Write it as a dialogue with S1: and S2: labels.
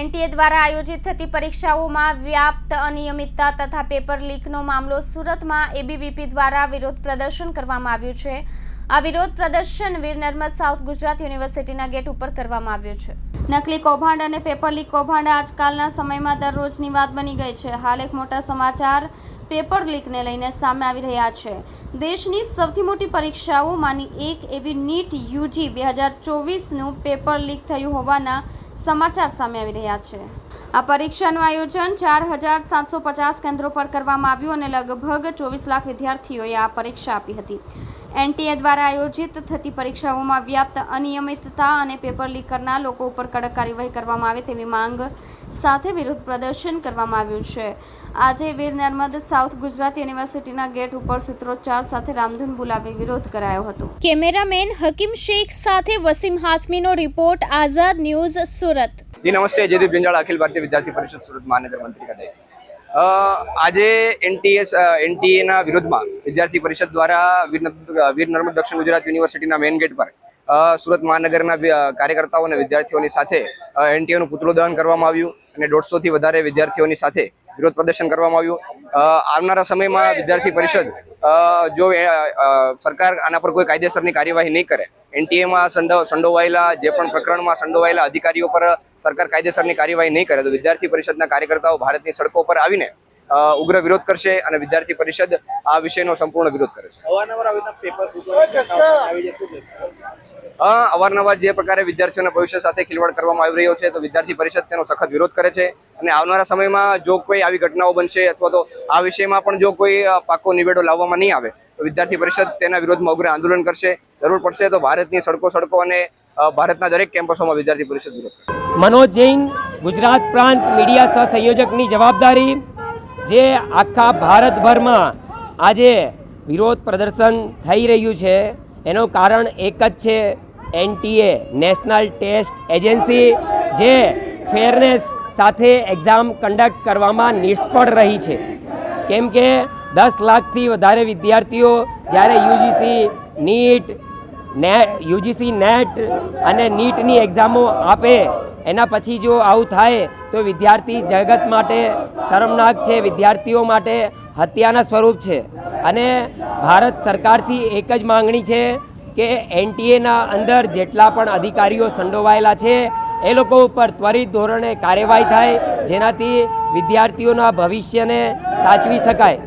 S1: NTA દ્વારા આયોજિત થતી પરીક્ષાઓમાં વ્યાપ્ત અનિયમિતતા તથા પેપર લીકનો મામલો સુરતમાં એબીવીપી દ્વારા વિરોધ પ્રદર્શન કરવામાં આવ્યું છે. આ વિરોધ પ્રદર્શન વીર નર્મદ સાઉથ ગુજરાત યુનિવર્સિટીના ગેટ ઉપર કરવામાં આવ્યું છે. નકલી કૌભાંડ અને પેપર લીક કૌભાંડ આજકાલના સમયમાં દરરોજની વાત બની ગઈ છે. હાલ એક મોટા સમાચાર પેપર લીકને લઈને સામે આવી રહ્યા છે. દેશની સૌથી મોટી પરીક્ષાઓમાંની એક એવી નીટ યુજી બે હજાર ચોવીસનું પેપર લીક થયું હોવાના સમાચાર સામે આવી રહ્યા છે. આ પરીક્ષાનું આયોજન ચાર હજાર સાતસો પચાસ કેન્દ્રો પર કરવામાં આવ્યું અને લગભગ ચોવીસ લાખ વિદ્યાર્થીઓએ આ પરીક્ષા આપી હતી. એનટીએ દ્વારા આયોજિત થતી પરીક્ષાઓમાં વ્યાપ્ત અનિયમિતતા અને પેપર લીક કરનાર લોકો ઉપર કડક કાર્યવાહી કરવામાં આવે તેવી માંગ સાથે વિરોધ પ્રદર્શન કરવામાં આવ્યું છે. આજે વીર નર્મદ સાઉથ ગુજરાત યુનિવર્સિટીના ગેટ ઉપર સૂત્રોચ્ચાર સાથે રામધૂન બોલાવી વિરોધ કરાયો હતો. કેમેરામેન હકીમ શેખ સાથે વસીમ હાસમીનો રિપોર્ટ આઝાદ ન્યૂઝ સુરત.
S2: જી નમસ્તે. જયદીપ જંજાળ અખિલ ભારતીય વિદ્યાર્થી પરિષદ સુરત મહાનગર મંત્રી કદાચ આજે એનટીએસ એનટીએના વિરોધમાં વિદ્યાર્થી પરિષદ દ્વારા વીર નર્મદ- દક્ષિણ ગુજરાત યુનિવર્સિટીના મેઇન ગેટ પર સુરત મહાનગરના કાર્યકર્તાઓ અને વિદ્યાર્થીઓની સાથે એનટીએનું પુતળું દહન કરવામાં આવ્યું અને દોઢસોથી વધારે વિદ્યાર્થીઓની સાથે વિરોધ પ્રદર્શન કરવામાં આવ્યું. આવનારા સમયમાં વિદ્યાર્થી પરિષદ જો સરકાર આના પર કોઈ કાયદેસરની કાર્યવાહી નહીં કરે એનટીએમાં સંડો સંડોવાયેલા જે પણ પ્રકરણમાં સંડોવાયેલા અધિકારીઓ પર સરકાર કાયદેસરની કાર્યવાહી નહીં કરે તો વિદ્યાર્થી પરિષદના કાર્યકર્તાઓ ભારતની સડકો પર આવીને ઉગ્ર વિરોધ કરશે અને વિદ્યાર્થી પરિષદ આ વિષયનો સંપૂર્ણ વિરોધ કરે છે.
S3: અવારનવાર
S2: જે પ્રકારે વિદ્યાર્થીઓના ભવિષ્ય સાથે ખિલવાડ કરવામાં આવી રહ્યો છે તો વિદ્યાર્થી પરિષદ તેનો સખત વિરોધ કરે છે. અને આવનારા સમયમાં જો કોઈ આવી ઘટનાઓ બનશે અથવા તો આ વિષયમાં પણ જો કોઈ પાકો નિવેડો લાવવામાં નહીં આવે, તો વિદ્યાર્થી પરિષદ તેના વિરોધમાં ઉગ્ર આંદોલન કરશે. જરૂર પડશે તો ભારતની સડકો સડકો અને ભારતના દરેક કેમ્પસોમાં વિદ્યાર્થી પરિષદ વિરોધ
S4: મનોજ જૈન, ગુજરાત પ્રાંત મીડિયા સહસંયોજકની જવાબદારી, જે આખા ભારતભરમાં આજે વિરોધ પ્રદર્શન થઈ રહ્યું છે, એનું કારણ એક જ છે, એનટીએ, નેશનલ ટેસ્ટ એજન્સી, જે ફેરનેસ સાથે એક્ઝામ કન્ડક્ટ કરવામાં નિષ્ફળ રહી છે. કેમ કે દસ લાખથી વધારે વિદ્યાર્થીઓ જ્યારે યુજીસી નીટ, ને, યુજીસી નેટ અને નીટની એક્ઝામો આપે, એના પછી જો આવું થાય તો વિદ્યાર્થી જગત માટે શરમનાક છે, વિદ્યાર્થીઓ માટે હત્યાના સ્વરૂપ છે. અને ભારત સરકારથી એક જ માંગણી છે કે એનટીએના અંદર જેટલા પણ અધિકારીઓ સંડોવાયેલા છે એ લોકો ઉપર ત્વરિત ધોરણે કાર્યવાહી થાય જેનાથી વિદ્યાર્થીઓના ભવિષ્યને સાચવી શકાય.